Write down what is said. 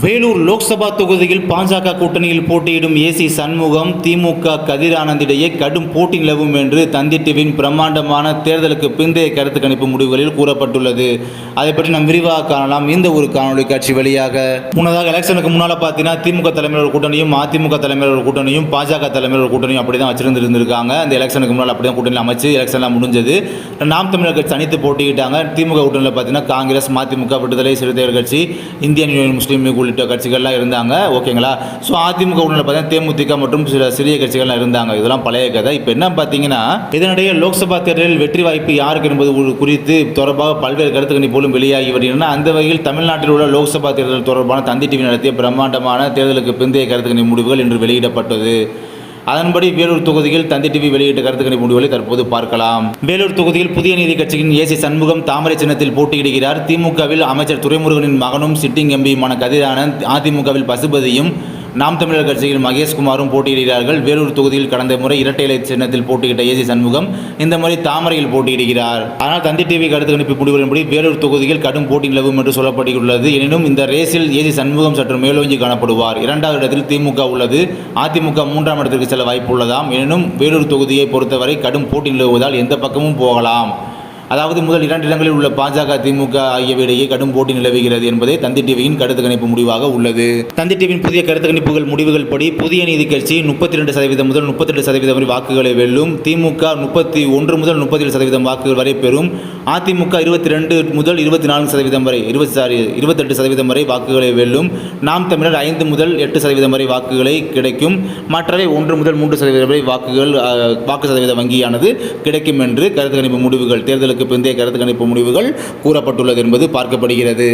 வேலூர் லோக்சபா தொகுதியில் பாஜக கூட்டணியில் போட்டியிடும் ஏசி சண்முகம் திமுக கதிர் கடும் போட்டி நிலவும் என்று தந்தி டிவியின் பிரம்மாண்டமான தேர்தலுக்கு பிந்தைய கருத்து கணிப்பு முடிவுகளில் கூறப்பட்டுள்ளது. அதை பற்றி நாம் விரிவாக காணலாம். இந்த ஒரு காணொலி காட்சி வழியாக. முன்னதாக எலெக்ஷனுக்கு முன்னால் பார்த்தீங்கன்னா திமுக தலைமையில் ஒரு கூட்டணியும் அதிமுக தலைமையில் ஒரு கூட்டணியும் பாஜக தலைமையில் ஒரு கூட்டணியும் அப்படி தான் வச்சிருந்துருக்காங்க அந்த எலெக்ஷனுக்கு முன்னால் அப்படி தான் கூட்டணியில் அமைச்சு எலெக்ஷன்லாம் முடிஞ்சது. நாம் தமிழர் கட்சி தனித்து போட்டியிட்டாங்க. திமுக கூட்டணியில் பார்த்தீங்கன்னா காங்கிரஸ் மதிமுக விடுதலை சிறுத்தைகள் கட்சி இந்தியன் யூனியன் முஸ்லீம் லீக் உள்ளிட்ட கட்சிகள்லாம் இருந்தாங்க. ஓகேங்களா? ஸோ அதிமுக உடனே பார்த்தீங்கன்னா தேமுதிக மற்றும் சில சிறிய கட்சிகள்லாம் இருந்தாங்க. இதெல்லாம் பழைய கதை. இப்போ என்ன பார்த்தீங்கன்னா இதனிடையே லோக்சபா தேர்தலில் வெற்றி வாய்ப்பு யாருக்கு என்பது ஒரு குறித்து தொடர்பாக பல்வேறு கருத்து கணிப்புகளும் வெளியாகி வருகின்றன. அந்த வகையில் தமிழ்நாட்டில் உள்ள லோக்சபா தேர்தல் தொடர்பான தந்தி டிவி நடத்திய பிரம்மாண்டமான தேர்தலுக்கு பிந்தைய கருத்து கணிப்பு முடிவுகள் இன்று வெளியிடப்பட்டது. அதன்படி வேலூர் தொகுதியில் தந்தி டிவி வெளியிட்ட கருத்து முடிவுகளை தற்போது பார்க்கலாம். வேலூர் தொகுதியில் புதிய நீதி கட்சியின் ஏசி சண்முகம் தாமரை சின்னத்தில் போட்டியிடுகிறார். திமுகவில் அமைச்சர் துரைமுருகனின் மகனும் சிட்டிங் எம்பியுமான கதிரானந்த் அதிமுகவில் பசுபதியும் நாம் தமிழர் கட்சியில் மகேஷ்குமாரும் போட்டியிடுகிறார்கள். வேலூர் தொகுதியில் கடந்த முறை இரட்டை இலை சின்னத்தில் போட்டியிட்ட ஏசி சண்முகம் இந்த முறை தாமரையில் போட்டியிடுகிறார். ஆனால் தந்தி டிவி கருத்து கணிப்பு முடிவுகளின்படி வேலூர் தொகுதியில் கடும் போட்டி நிலவும் என்று சொல்லப்பட்டுள்ளது எனினும் இந்த ரேஸில் ஏசி சண்முகம் சற்று மேலோங்கி காணப்படுவார். இரண்டாவது இடத்தில் திமுக உள்ளது. அதிமுக மூன்றாம் இடத்திற்கு செல்ல வாய்ப்பு உள்ளதாம். எனினும் வேலூர் தொகுதியை பொறுத்தவரை கடும் போட்டி நிலவுவதால் எந்த பக்கமும் போகலாம். அதாவது முதல் இரண்டு இடங்களில் உள்ள பாஜக திமுக ஆகியவையிடையே கடும் போட்டி நிலவுகிறது என்பதே தந்தி டிவியின் கருத்து கணிப்பு முடிவாக உள்ளது. தந்தி டிவியின் புதிய கருத்து கணிப்புகள் முடிவுகள் படி புதிய நீதி கட்சி முப்பத்தி ரெண்டு சதவீதம் முதல் முப்பத்தி ரெண்டு சதவீதம் வரை வாக்குகளை வெல்லும். திமுக முப்பத்தி ஒன்று முதல் முப்பத்தி ஏழு சதவீதம் வாக்குகள் வரை பெறும். அதிமுக இருபத்தி ரெண்டு முதல் இருபத்தி நான்கு சதவீதம் வரை இருபத்தி சாரி இருபத்தெட்டு சதவீதம் வரை வாக்குகளை வெல்லும். நாம் தமிழர் ஐந்து முதல் எட்டு சதவீதம் வரை வாக்குகளை கிடைக்கும். மற்றவை ஒன்று முதல் மூன்று சதவீதம் வரை வாக்குகள் வாக்கு சதவீத வங்கியானது கிடைக்கும் என்று கருத்து கணிப்பு முடிவுகள் தேர்தலுக்கு பிந்தைய கருத்து கணிப்பு முடிவுகள் கூறப்பட்டுள்ளது என்பது பார்க்கப்படுகிறது.